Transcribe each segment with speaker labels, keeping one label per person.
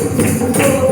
Speaker 1: Dios.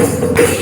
Speaker 1: Thank you.